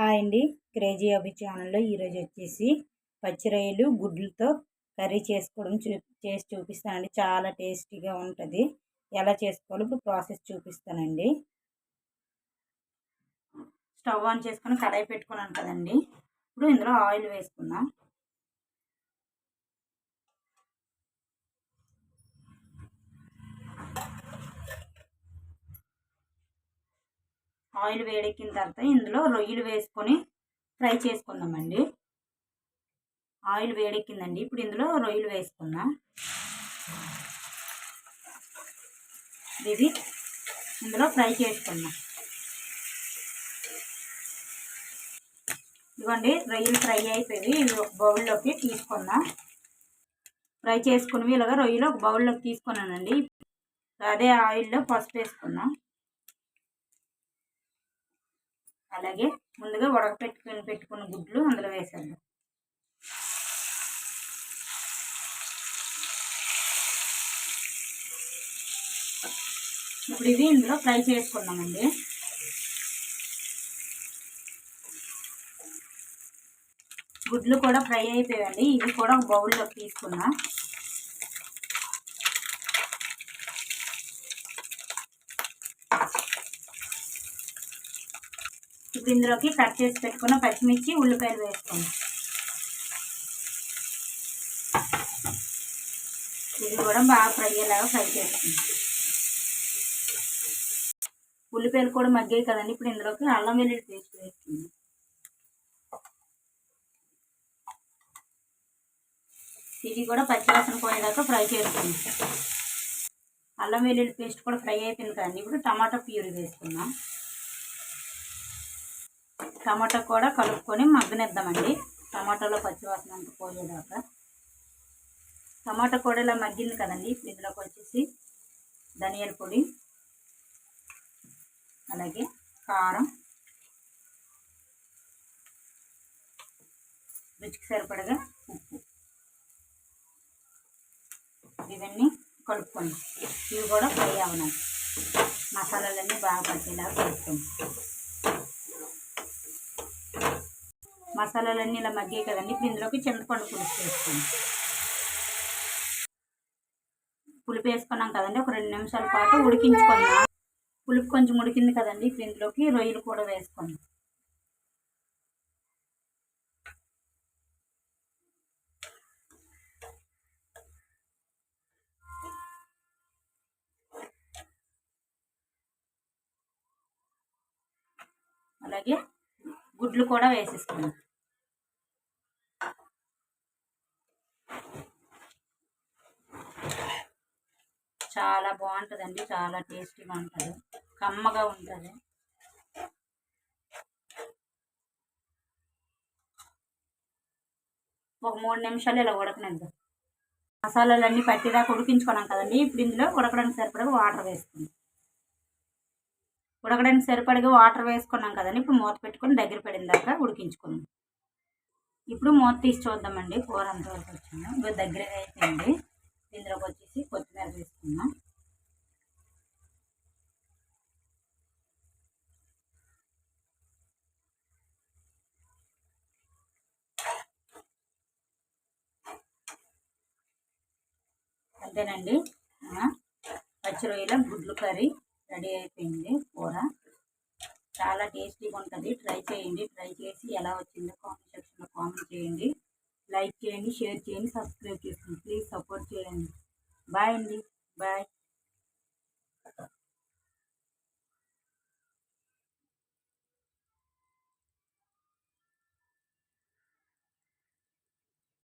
Hi అండి. Crazy అభి ఛానల్లో ఈరోజు వచ్చేసి పచ్చిరొయ్యలు గుడ్లతో కర్రీ చేసుకోవడం చూ చేసి చూపిస్తానండి. చాలా టేస్టీగా ఉంటుంది. ఎలా చేసుకోవాలో ఇప్పుడు ప్రాసెస్ చూపిస్తానండి. స్టవ్ ఆన్ చేసుకొని కడాయి పెట్టుకున్నాను కదండి. ఇప్పుడు ఇందులో ఆయిల్ వేసుకుందాం. ఆయిల్ వేడెక్కిన తర్వాత ఇందులో రొయ్యలు వేసుకొని ఫ్రై చేసుకుందామండి. ఆయిల్ వేడెక్కిందండి. ఇప్పుడు ఇందులో రొయ్యలు వేసుకుందాం. ఇది ఇందులో ఫ్రై చేసుకుందాం. ఇదిగోండి రొయ్యలు ఫ్రై అయిపోయి ఇవి ఒక బౌల్లోకి తీసుకుందాం. ఫ్రై చేసుకుని ఇలాగ రొయ్యలు ఒక బౌల్లోకి తీసుకున్నానండి. అదే ఆయిల్లో పసుపు వేసుకుందాం. అలాగే ముందుగా ఉడకపెట్టుకుని పెట్టుకున్న గుడ్లు అందులో వేసేద్దాం. ఇప్పుడు ఇవి ఇందులో ఫ్రై చేసుకున్నామండి గుడ్లు కూడా ఫ్రై అయిపోయాయండి. ఇవి కూడా ఒక బౌల్లోకి తీసుకున్నాం. ఇప్పుడు ఇందులోకి కట్ చేసి పెట్టుకున్న పచ్చిమిర్చి ఉల్లిపాయలు వేసుకోండి ఇది కూడా బాగా ఫ్రై అయ్యేలాగా ఫ్రై చేసుకుంది ఉల్లిపాయలు కూడా మగ్గాయి కదండి ఇప్పుడు ఇందులోకి అల్లం వెల్లుల్లి పేస్ట్ వేస్తుంది ఇది కూడా పచ్చివాసన పోయేదాకా ఫ్రై చేస్తుంది అల్లం వెల్లుల్లి పేస్ట్ కూడా ఫ్రై అయిపోయింది కదండి ఇప్పుడు టమాటా ప్యూరీ వేసుకుందాం టమాటా కూడా కలుపుకొని మగ్గనిద్దామండి. టమాటాలో పచ్చివాసన అంతా పోయేదాకా. టమాటా కూడా ఇలా మగ్గింది కదండి. ఇందులోకి వచ్చేసి ధనియాల పొడి అలాగే కారం రుచికి సరిపడగా ఉప్పు. ఇవన్నీ కలుపుకోండి. ఇవి కూడా ఫ్రై అవునాయి మసాలాలన్నీ బాగా పట్టేలాగా కలుపుకోండి. మసాలాలన్నీ ఇలా మగ్గాయి కదండి. ఇప్పుడు ఇందులోకి చింతపండు పులుసు వేసుకోండి. పులుపు వేసుకున్నాం కదండి. ఒక రెండు నిమిషాల పాటు ఉడికించుకుందాం. పులుపు కొంచెం ఉడికింది కదండి. ఇప్పుడు ఇందులోకి రొయ్యలు కూడా వేసుకోండి. అలాగే గుడ్లు కూడా వేసేసుకున్నాం చాలా బాగుంటుందండి చాలా టేస్టీగా ఉంటుంది. కమ్మగా ఉంటుంది. ఒక మూడు నిమిషాలు ఇలా ఉడకనిద్దాం మసాలాలన్నీ పట్టిదాకా ఉడికించుకున్నాం కదండి ఇప్పుడు ఇందులో ఉడకడానికి సరిపడగా వాటర్ వేసుకుందాం. ఉడకడానికి సరిపడగా వాటర్ వేసుకున్నాం కదండి ఇప్పుడు మూత పెట్టుకొని దగ్గర పడిన దాకా ఉడికించుకుందాం. ఇప్పుడు మూత తీసి చూద్దామండి కూర అంతవరకు వచ్చింది? ఇంకా దగ్గరగా అయిపోయింది. ఇందులోకి వచ్చేసి కొత్తిమీర వేసుకుందాం. అంతేనండి. పచ్చి రొయ్యల గుడ్లు కర్రీ రెడీ అయిపోయింది కూర. చాలా టేస్టీగా ఉంటుంది. ట్రై చేయండి. ట్రై చేసి ఎలా వచ్చిందో కామెంట్ సెక్షన్లో కామెంట్ చేయండి. లైక్ చేయండి షేర్ చేయండి సబ్స్క్రైబ్ చేసుకోండి ప్లీజ్ సపోర్ట్ చేయండి బాయ్ అండి బాయ్